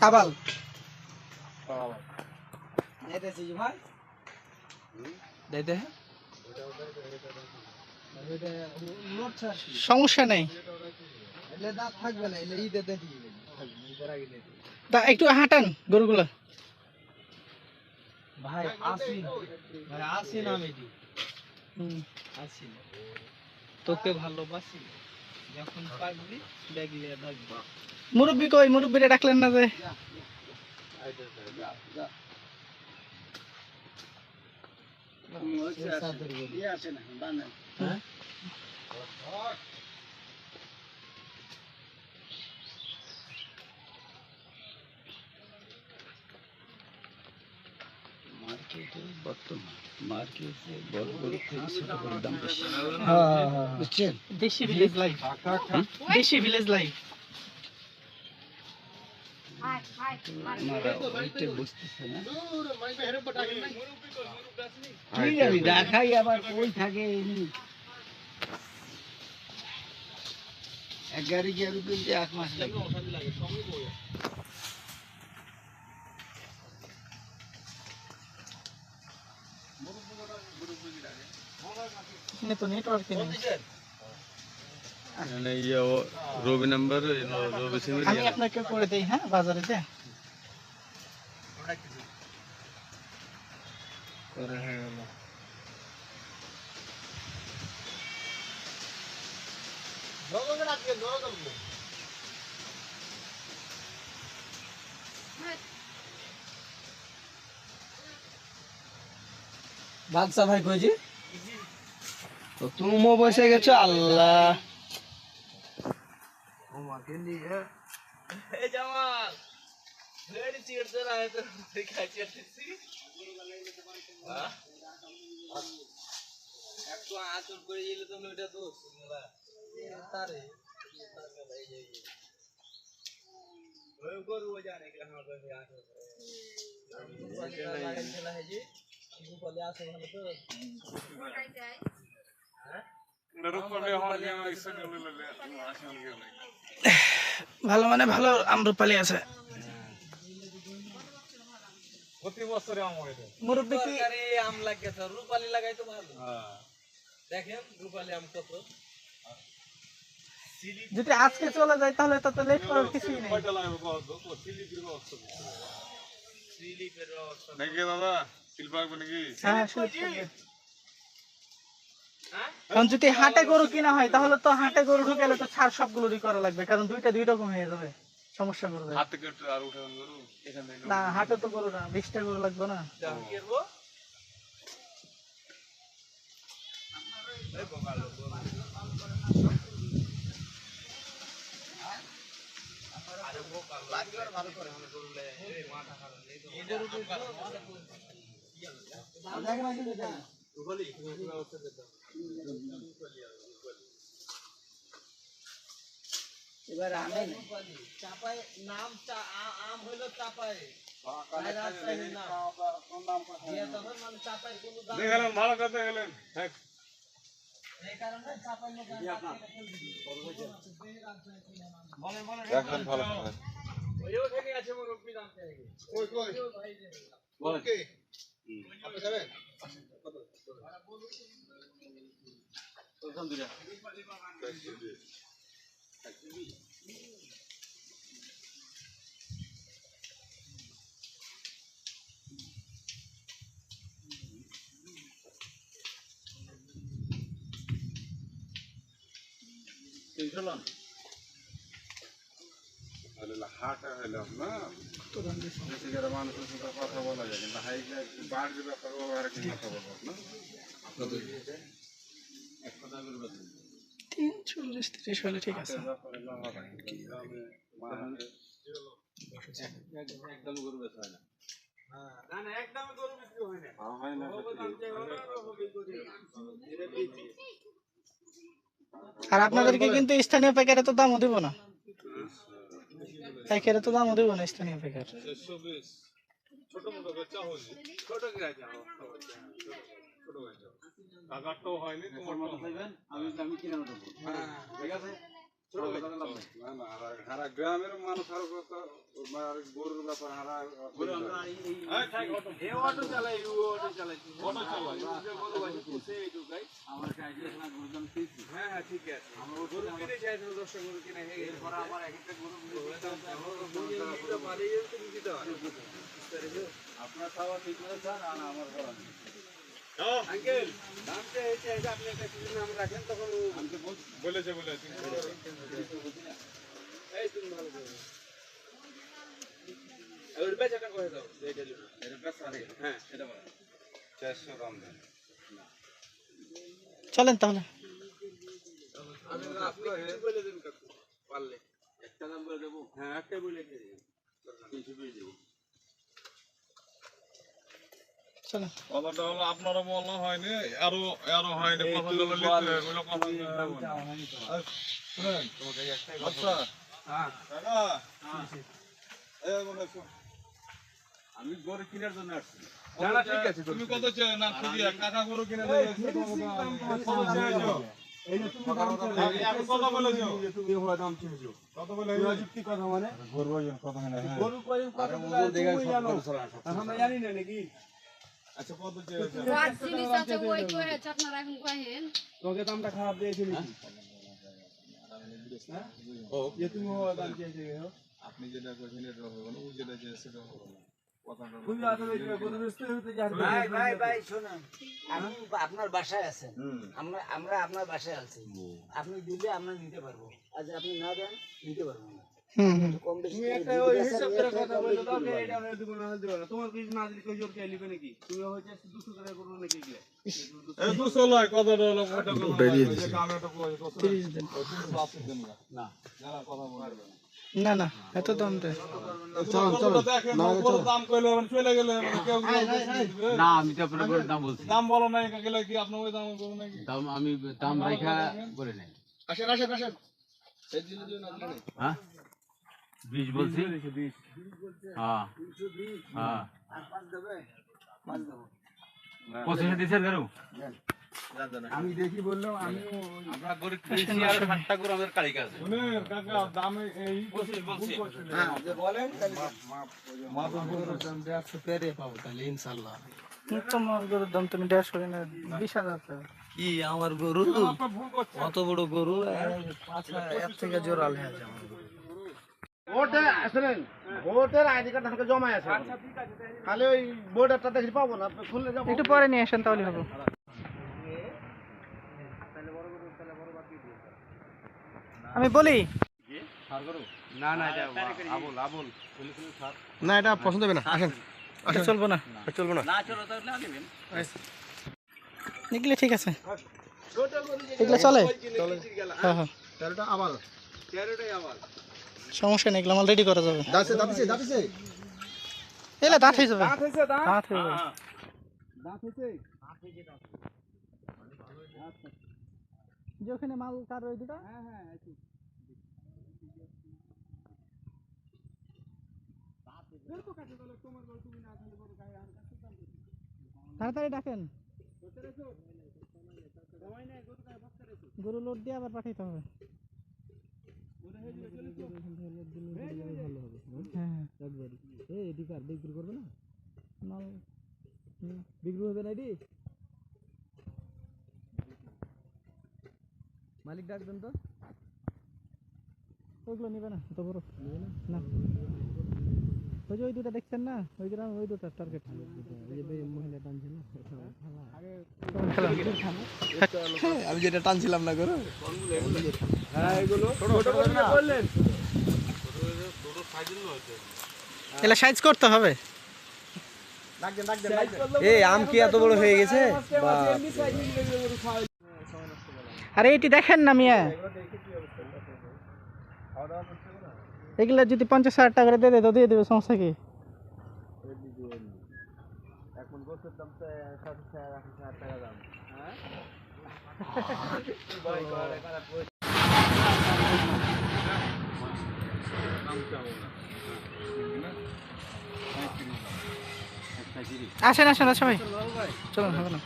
কাবাল। সমস্যা নেই। না তা একটু হাঁটান গরুগুলো। ভাই ভাই আসিন আমি। তোকে ভালোবাসি। যখন পাকবি দেখলে ডাকবি মুরব্বি কই? মুরব্বিরে ডাকলেন না যে। সাদের গরু। হ্যাঁ? বর্তমান মার্কেটে বড় বড় থেকে ছোট বড় দাম বেশি। বুঝছেন? Desi village life desi village life আপনারা ওইটা বুঝতেছে না। দেখাই আবার কই থাকে এক গাড়ি গিয়ে এক মাস লাগে। এখানে তো নেটওয়ার্ক নেই মানে ইয়ে ও রবি নাম্বার রবি সিং আমি আপনাকে করে দেই হ্যাঁ বাজারে যে করে হয়ে গেল বাদশা ভাই কইছি তো তুমিও বসে গেছো আল্লাহ। আচর করে গেলে তুমি ওটা তো তারে ওই গরু জানে ভালো মানে ভালো আমরুপালি আছে। প্রতি বছরে আমার এটা মুরব্বি কি আম লাগে রূপালি লাগাই তো ভালো। দেখেন রূপালি আম কত। যদি আজকে চলে যায় তাহলে তো লেট করার কিছুই নেই। কয়টা লাগবে কত তো? সিলিপির ব্যবস্থা করতে ব্যবস্থা। নাকি দাদা শিল্প নাকি? হ্যাঁ শুরু করবে। হ্যাঁ কারণ যদি হাটে গরু কিনা হয় তাহলে তো হাটে গরু ঢুকালে তো ছাড় সবগুলোরই করা লাগবে কারণ দুইটা দুই রকম হয়ে যাবে সমস্যা করবে। না হাটে তো গরু না বিশটা গরু লাগবে না। ভালো করে। এবার আমি চাপায় নাম আম হইল চাপায়। দেখলেন ভালো কথা গেলেন হ্যাঁ। এই কারণে চাপায় লোক আর বলেন, বলেন, দেখলেন ভালো চাই কই কই? বলেন। আপনি যাবেন 到上头了。对对对，进去了。হাটা মানুষের সাথে কথা বলা যায় কিন্তু বাড়ির ব্যাপার না। তিন চল্লিশ তিরিশ হলে ঠিক আছে। না না একদম আর আপনাদেরকে কিন্তু স্থানীয় প্যাকেটে তো দামও দেবো না। প্যাকেটে তো দাম দেবো না স্থানীয় প্যাকেট দেড়শো ছোট মোটো বেচা হয়নি তোমার আমি আমি কিনে হ্যাঁ। ঠিক আছে? হারা গ্রামের মানুষ আরও গরুর ব্যাপার হারা গরু আমরা এ অটো চালাই অটো চালাই অটো চালাই যে গরু আমার হ্যাঁ হ্যাঁ ঠিক আছে আমরা কিনে চাইছি দশটা কিনে হয়ে আমার এক একটা হয় আপনার খাওয়া ঠিক করে স্যার আর আমার নেই আপনি একটা নাম রাখেন তখন বলেছে বলে এই তুমি ভালো করে করে দাও হ্যাঁ দাম চলেন তাহলে। বলে কাকু পারলে একটা নাম বলে দেবো? হ্যাঁ একটাই বলে বলে দেবো চলেন কথাটা হলো আপনারও বলা হয়নি আরও আরও হয়নি কথা হলো শুনেন, আচ্ছা, হ্যাঁ। শোন, আমি গরু কেনার জন্য আসছি। জানা ঠিক আছে তুমি কত চেয়ে না খুঁজি কাকা গরু কিনে কথা মানে? আচ্ছা কত জিনিস আছে ওই কয়েছে আপনারা এখন কহেন তোকে দামটা খারাপ দিয়েছে নাকি? যে তুমি হওয়া দাম চেয়েছো আপনি যেটা কইছেন এটা হবে না ও যেটা চেয়েছে সেটা হবে না। কথাটা তুমি আসলে গরু বেচতে হতে জানো ভাই ভাই ভাই শোনেন। আপনি আপনার বাসায় আছেন আমরা আমরা আপনার বাসায় আছি। আপনি দিলে আমরা নিতে পারব। আর আপনি না দেন নিতে পারব না। কম বেশি করে না না তোমার কিছু না দিলে কই জোর কে লিবে নাকি? তুমি হচ্ছে 200 টাকা করো নাকি গিয়ে এই দুশো লয় কথাটা হলো ওটা কথা বলছে কামড়াটা কই কত তিরিশ দিন। না? যারা কথা বলবে না। না এত দাম না আমি তো আপনার দাম বলছি। দাম বলো নাই কি আপনার দাম করব নাকি দাম আমি দাম রেখা বলে নাই। আসেন আসেন আসেন। হ্যাঁ? বিশ বলছি? হ্যাঁ হ্যাঁ। পঁচিশে দিচ্ছেন কেন আমি দেখি বললাম আমি আমরা গরিব বেশি আর ষাটটা করে আমাদের কালিকা আছে। শুনেন কাকা দামে এই পঁচিশ বলছি। হ্যাঁ যে বলেন তোমার গরুর দাম তুমি দেড়শো কিনে বিশ হাজার টাকা কি আমার গরু অত বড় গরু এর থেকে জোরাল হয়ে আছে ভোটে আসলেন ভোটের আইডি কার্ড আমাকে জমা আছে। খালি ওই বোর্ডারটা দেখি পাবো না খুললে যাব। একটু পরে নিয়ে আসেন তাহলে হবে। আমি বলি। না এটা পছন্দ হবে না। আসেন। এটা চলবো না। চলবো না। না চলো তাহলে নেবেন এগুলো ঠিক আছে। এগুলো চলে? হ্যাঁ হ্যাঁ। তেরোটা আবার সমস্যা নেই এগুলো রেডি করা যাবে। দাঁতছে দাঁতছে দাঁতছে এলে দাঁত হয়ে যাবে। দাঁত হয়েছে দাঁত? দাঁত হয়ে যাবে। দাঁত হয়েছে? যে ওখানে মাল কার ওই দুটা? হ্যাঁ হ্যাঁ তাড়াতাড়ি ডাকেন। গরু লোড দিয়ে আবার পাঠাইতে হবে। হ্যাঁ বিক্রি হবে না এটি? মালিক ডাকবেন তো। ওইগুলো নিবে না তো বড়। নিবে না। না ওই যে ওই দুটো দেখছেন না? ওই গ্রাম ওই দুটো টার্গেট মহিলা টানছে না আমি যেটা টানছিলাম না গরু হ্যাঁ এগুলো ছোট করে বললেন এলা সাইজ করতে হবে। এই আম কি এত বড় হয়ে গেছে? আরে এটি দেখেন না মিয়া। এগুলা যদি পঞ্চাশ হাজার টাকা করে দিয়ে দেয় তো দিয়ে দেবে সমস্যা কি? টাকা দাম। আসেন আসেন সবাই চলুন হবে না